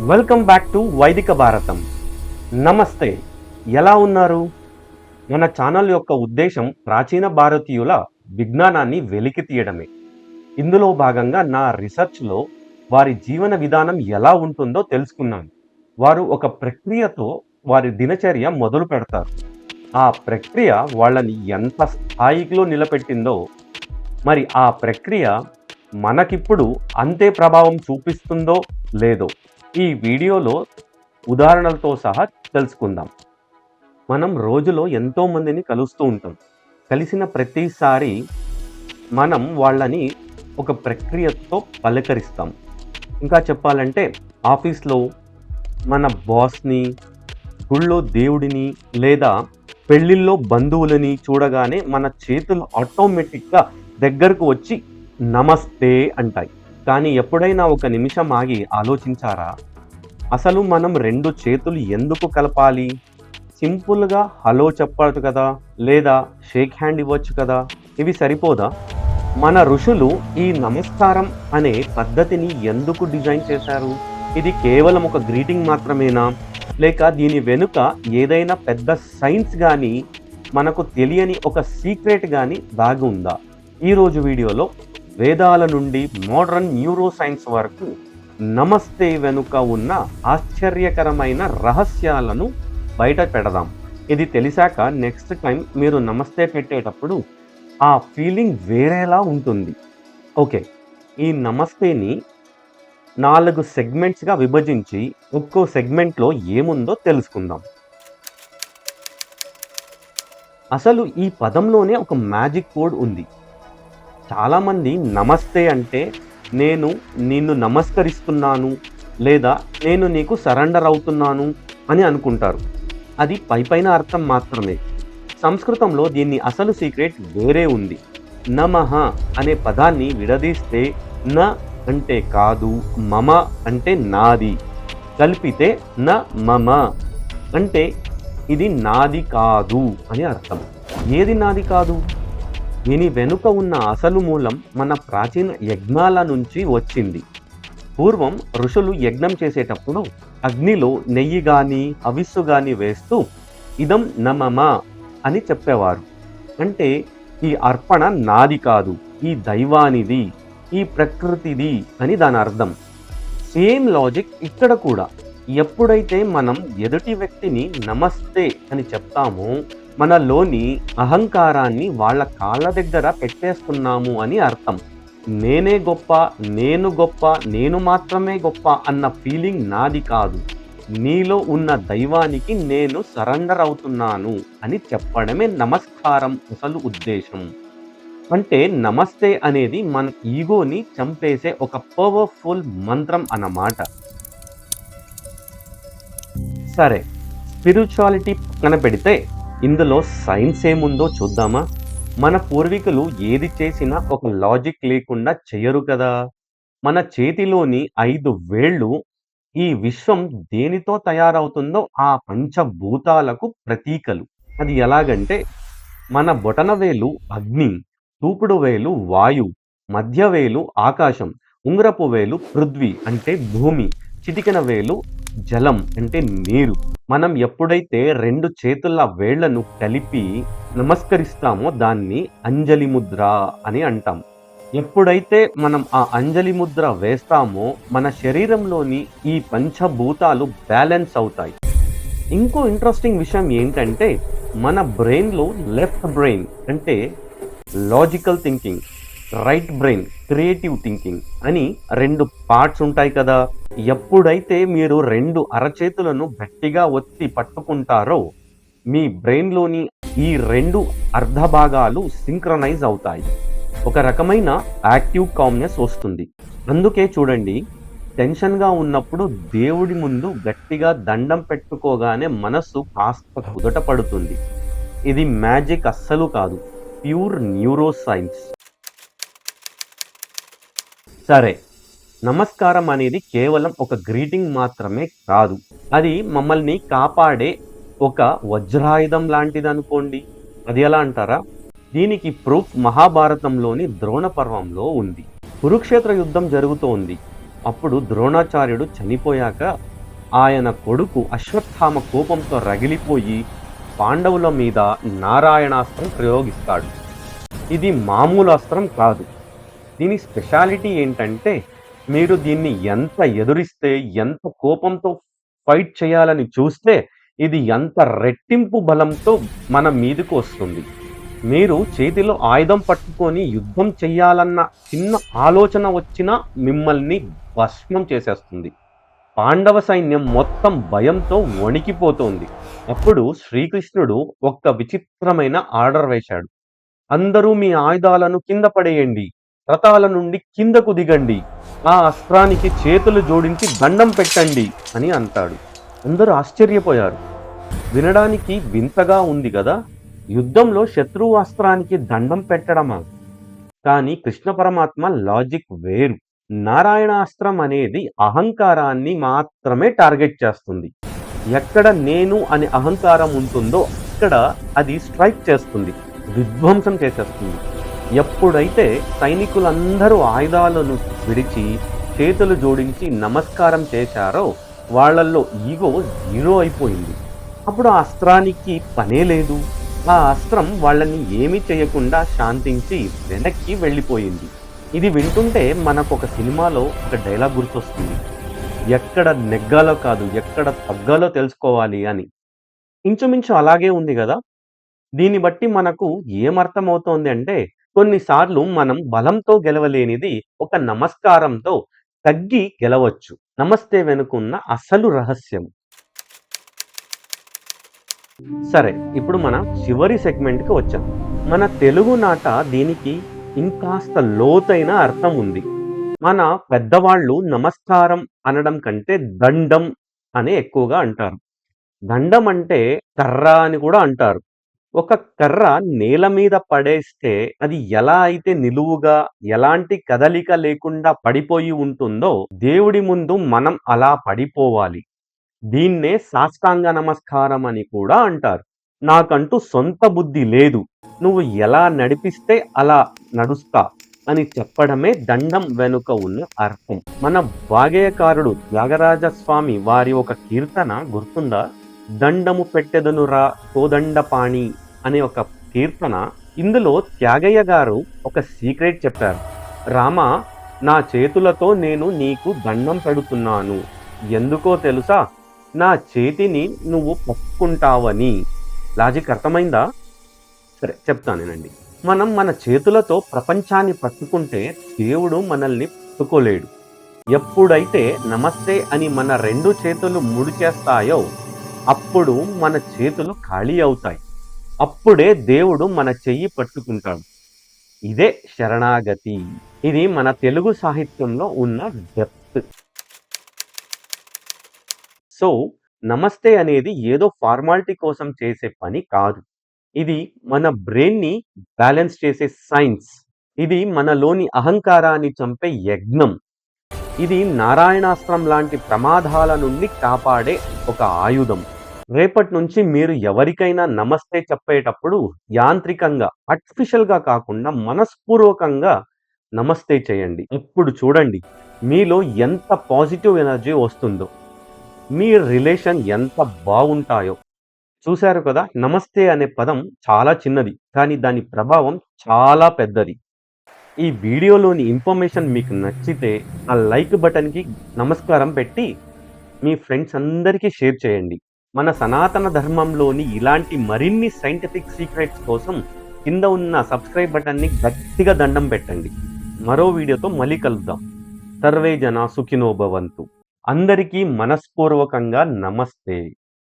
Welcome back to వైదిక భారతం. నమస్తే. ఎలా ఉన్నారు? మన ఛానల్ యొక్క ఉద్దేశం ప్రాచీన భారతీయుల విజ్ఞానాన్ని వెలికి తీయడమే. ఇందులో భాగంగా నా రీసెర్చ్లో వారి జీవన విధానం ఎలా ఉంటుందో తెలుసుకున్నాను వారు ఒక ప్రక్రియతో వారి దినచర్య మొదలు పెడతారు. ఆ ప్రక్రియ వాళ్ళని ఎంత స్థాయిలో నిలబెట్టిందో మరి ఆ ప్రక్రియ మనకిప్పుడు అంతే ప్రభావం చూపిస్తుందో లేదో ఈ వీడియోలో ఉదాహరణలతో సహా తెలుసుకుందాం. మనం రోజులో ఎంతోమందిని కలుస్తూ ఉంటాం. కలిసిన ప్రతిసారి మనం వాళ్ళని ఒక ప్రక్రియతో పలకరిస్తాం. ఇంకా చెప్పాలంటే ఆఫీస్లో మన బాస్ని గుళ్ళో దేవుడిని లేదా పెళ్ళిళ్ళలో బంధువులని చూడగానే మన చేతులు ఆటోమేటిక్గా దగ్గరకు వచ్చి నమస్తే అంటాయి. కానీ ఎప్పుడైనా ఒక నిమిషం ఆగి ఆలోచించారా? అసలు మనం రెండు చేతులు ఎందుకు కలపాలి? సింపుల్గా హలో చెప్పచ్చు కదా లేదా షేక్ హ్యాండ్ ఇవ్వచ్చు కదా ఇవి సరిపోదా? మన ఋషులు ఈ నమస్కారం అనే పద్ధతిని ఎందుకు డిజైన్ చేశారు? ఇది కేవలం ఒక గ్రీటింగ్ మాత్రమేనా? లేక దీని వెనుక ఏదైనా పెద్ద సైన్స్ కానీ మనకు తెలియని ఒక సీక్రెట్ కానీ దాగి ఉందా? ఈరోజు వీడియోలో వేదాల నుండి మోడర్న్ న్యూరో సైన్స్ వరకు నమస్తే వెనుక ఉన్న ఆశ్చర్యకరమైన రహస్యాలను బయట పెడదాం. ఇది తెలిసాక నెక్స్ట్ టైం మీరు నమస్తే పెట్టేటప్పుడు ఆ ఫీలింగ్ వేరేలా ఉంటుంది. ఓకే ఈ నమస్తేని నాలుగు సెగ్మెంట్స్గా విభజించి ఒక్కో సెగ్మెంట్లో ఏముందో తెలుసుకుందాం. అసలు ఈ పదంలోనే ఒక మ్యాజిక్ కోడ్ ఉంది. చాలామంది నమస్తే అంటే నేను నిన్ను నమస్కరిస్తున్నాను లేదా నేను నీకు సరెండర్ అవుతున్నాను అని అనుకుంటారు. అది పైపైన అర్థం మాత్రమే. సంస్కృతంలో దీన్ని అసలు సీక్రెట్ వేరే ఉంది. నమః అనే పదాన్ని విడదీస్తే న అంటే కాదు మమ అంటే నాది. కలిపితే న మమ అంటే ఇది నాది కాదు అని అర్థం. ఏది నాది కాదు? దీని వెనుక ఉన్న అసలు మూలం మన ప్రాచీన యజ్ఞాల నుంచి వచ్చింది. పూర్వం ఋషులు యజ్ఞం చేసేటప్పుడు అగ్నిలో నెయ్యి కానీ అవిస్సు కానీ వేస్తూ ఇదం నమమా అని చెప్పేవారు. అంటే ఈ అర్పణ నాది కాదు ఈ దైవానిది ఈ ప్రకృతిది అని దాని అర్థం. సేమ్ లాజిక్ ఇక్కడ కూడా. ఎప్పుడైతే మనం ఎదుటి వ్యక్తిని నమస్తే అని చెప్తామో మనలోని అహంకారాన్ని వాళ్ళ కాళ్ళ దగ్గర పెట్టేస్తున్నాము అని అర్థం. నేనే గొప్ప నేను గొప్ప నేను మాత్రమే గొప్ప అన్న ఫీలింగ్ నాది కాదు. నీలో ఉన్న దైవానికి నేను సరెండర్ అవుతున్నాను అని చెప్పడమే నమస్కారం అసలు ఉద్దేశం. అంటే నమస్తే అనేది మన ఈగోని చంపేసే ఒక పవర్ఫుల్ మంత్రం అన్నమాట. సరే స్పిరిచువాలిటీ పక్కన పెడితే ఇందులో సైన్స్ ఏముందో చూద్దామా? మన పూర్వీకులు ఏది చేసినా ఒక లాజిక్ లేకుండా చేయరు కదా. మన చేతిలోని ఐదు వేళ్ళు ఈ విశ్వం దేనితో తయారవుతుందో ఆ పంచభూతాలకు ప్రతీకలు. అది ఎలాగంటే మన బొటన వేలు అగ్ని తూపుడు వేలు వాయు మధ్య వేలు ఆకాశం ఉంగరపు వేలు పృథ్వీ అంటే భూమి చిటికెన వేలు జలం అంటే నీరు. మనం ఎప్పుడైతే రెండు చేతుల వేళ్ళను కలిపి నమస్కరిస్తామో దాన్ని అంజలి ముద్ర అని అంటాం. ఎప్పుడైతే మనం ఆ అంజలి ముద్ర వేస్తామో మన శరీరంలోని ఈ పంచభూతాలు బ్యాలెన్స్ అవుతాయి. ఇంకో ఇంట్రెస్టింగ్ విషయం ఏంటంటే మన బ్రెయిన్లో లెఫ్ట్ బ్రెయిన్ అంటే logical thinking. Right brain creative thinking అని రెండు పార్ట్స్ ఉంటాయి కదా. ఎప్పుడైతే మీరు రెండు అరచేతులను గట్టిగా ఒత్తి పట్టుకుంటారో మీ బ్రెయిన్లోని ఈ రెండు అర్ధ భాగాలు సింక్రనైజ్ అవుతాయి. ఒక రకమైన యాక్టివ్ కామ్నెస్ వస్తుంది. అందుకే చూడండి టెన్షన్గా ఉన్నప్పుడు దేవుడి ముందు గట్టిగా దండం పెట్టుకోగానే మనస్సు కాస్త కుదట పడుతుంది. ఇది మ్యాజిక్ అస్సలు కాదు ప్యూర్ న్యూరో సైన్స్ సరే నమస్కారం అనేది కేవలం ఒక గ్రీటింగ్ మాత్రమే కాదు. అది మమ్మల్ని కాపాడే ఒక వజ్రాయుధం లాంటిది అనుకోండి అది ఎలా అంటారా? దీనికి ప్రూఫ్ మహాభారతంలోని ద్రోణ పర్వంలో ఉంది. కురుక్షేత్ర యుద్ధం జరుగుతోంది. అప్పుడు ద్రోణాచార్యుడు చనిపోయాక ఆయన కొడుకు అశ్వత్థామ కోపంతో రగిలిపోయి పాండవుల మీద నారాయణాస్త్రం ప్రయోగిస్తాడు. ఇది మామూలు అస్త్రం కాదు. దీని స్పెషాలిటీ ఏంటంటే మీరు దీన్ని ఎంత ఎదురిస్తే ఎంత కోపంతో ఫైట్ చేయాలని చూస్తే ఇది ఎంత రెట్టింపు బలంతో మన మీదకు వస్తుంది. మీరు చేతిలో ఆయుధం పట్టుకొని యుద్ధం చెయ్యాలన్న చిన్న ఆలోచన వచ్చినా మిమ్మల్ని భస్మం చేసేస్తుంది. పాండవ సైన్యం మొత్తం భయంతో వణికిపోతోంది. అప్పుడు శ్రీకృష్ణుడు ఒక్క విచిత్రమైన ఆర్డర్ వేశాడు. అందరూ మీ ఆయుధాలను కింద పడేయండి. రథాల నుండి కిందకు దిగండి. ఆ అస్త్రానికి చేతులు జోడించి దండం పెట్టండి అని అంటాడు. అందరూ ఆశ్చర్యపోయారు. వినడానికి వింతగా ఉంది కదా యుద్ధంలో శత్రువు అస్త్రానికి దండం పెట్టడమా? కానీ కృష్ణ పరమాత్మ లాజిక్ వేరు. నారాయణాస్త్రం అనేది అహంకారాన్ని మాత్రమే టార్గెట్ చేస్తుంది. ఎక్కడ నేను అనే అహంకారం ఉంటుందో అక్కడ అది స్ట్రైక్ చేస్తుంది. విధ్వంసం చేసేస్తుంది. ఎప్పుడైతే సైనికులందరూ ఆయుధాలను విడిచి చేతులు జోడించి నమస్కారం చేశారో వాళ్ళల్లో ఈగో జీరో అయిపోయింది. అప్పుడు ఆ అస్త్రానికి పనే లేదు. ఆ అస్త్రం వాళ్ళని ఏమీ చేయకుండా శాంతించి వెనక్కి వెళ్ళిపోయింది. ఇది వింటుంటే మనకు ఒక సినిమాలో ఒక డైలాగ్ గుర్తొస్తుంది. ఎక్కడ నెగ్గాలో కాదు ఎక్కడ తగ్గాలో తెలుసుకోవాలి అని. ఇంచుమించు అలాగే ఉంది కదా? దీన్ని బట్టి మనకు ఏమర్థమవుతోంది అంటే కొన్నిసార్లు మనం బలంతో గెలవలేనిది ఒక నమస్కారంతో తగ్గి గెలవచ్చు. నమస్తే వెనుకున్న అసలు రహస్యం. సరే ఇప్పుడు మన చివరి సెగ్మెంట్కి వచ్చాం. మన తెలుగు నాట దీనికి ఇంకాస్త లోతైన అర్థం ఉంది. మన పెద్దవాళ్ళు నమస్కారం అనడం కంటే దండం అని ఎక్కువగా అంటారు. దండం అంటే కర్ర అని కూడా అంటారు. ఒక కర్ర నేల మీద పడేస్తే అది ఎలా అయితే నిలువుగా ఎలాంటి కదలిక లేకుండా పడిపోయి ఉంటుందో దేవుడి ముందు మనం అలా పడిపోవాలి. దీన్నే సాష్టాంగ నమస్కారం అని కూడా అంటారు. నాకంటూ సొంత బుద్ధి లేదు. నువ్వు ఎలా నడిపిస్తే అలా నడుస్తా అని చెప్పడమే దండం వెనుక ఉన్న అర్థం. మన వాగేయకారుడు త్యాగరాజ స్వామి వారి ఒక కీర్తన గుర్తుందా? దండము పెట్టెదనురా కోదండపాణి అనే ఒక కీర్తన ఇందులో త్యాగయ్య గారు ఒక సీక్రెట్ చెప్పారు. రామ నా చేతులతో నేను నీకు దండం పెడుతున్నాను. ఎందుకో తెలుసా? నా చేతిని నువ్వు పట్టుకుంటావని. లాజిక్ అర్థమైందా? సరే చెప్తానేనండి మనం మన చేతులతో ప్రపంచాన్ని పట్టుకుంటే దేవుడు మనల్ని పట్టుకోలేడు. ఎప్పుడైతే నమస్తే అని మన రెండు చేతులు ముడి చేస్తాయో అప్పుడు మన చేతులు ఖాళీ అవుతాయి. అప్పుడే దేవుడు మన చెయ్యి పట్టుకుంటాడు. ఇదే శరణాగతి. ఇది మన తెలుగు సాహిత్యంలో ఉన్న డెప్త్. సో నమస్తే అనేది ఏదో ఫార్మాలిటీ కోసం చేసే పని కాదు. ఇది మన బ్రెయిన్ని బ్యాలెన్స్ చేసే సైన్స్. ఇది మనలోని అహంకారాన్ని చంపే యజ్ఞం. ఇది నారాయణాస్త్రం లాంటి ప్రమాదాల నుండి కాపాడే ఒక ఆయుధం. రేపటి నుంచి మీరు ఎవరికైనా నమస్తే చెప్పేటప్పుడు యాంత్రికంగా ఆర్టిఫిషియల్గా కాకుండా మనస్పూర్వకంగా నమస్తే చేయండి. ఇప్పుడు చూడండి మీలో ఎంత పాజిటివ్ ఎనర్జీ వస్తుందో మీ రిలేషన్ ఎంత బాగుంటాయో. చూశారు కదా నమస్తే అనే పదం చాలా చిన్నది కానీ దాని ప్రభావం చాలా పెద్దది. ఈ వీడియోలోని ఇన్ఫర్మేషన్ మీకు నచ్చితే ఆ లైక్ బటన్కి నమస్కారం పెట్టి మీ ఫ్రెండ్స్ అందరికీ షేర్ చేయండి. మన సనాతన ధర్మంలోని ఇలాంటి మరిన్ని సైంటిఫిక్ సీక్రెట్స్ కోసం కింద ఉన్న సబ్స్క్రైబ్ బటన్ని గట్టిగా దండం పెట్టండి. మరో వీడియోతో మళ్ళీ కలుద్దాం. సర్వే జన సుఖినో భవంతు. అందరికీ మనస్పూర్వకంగా నమస్తే.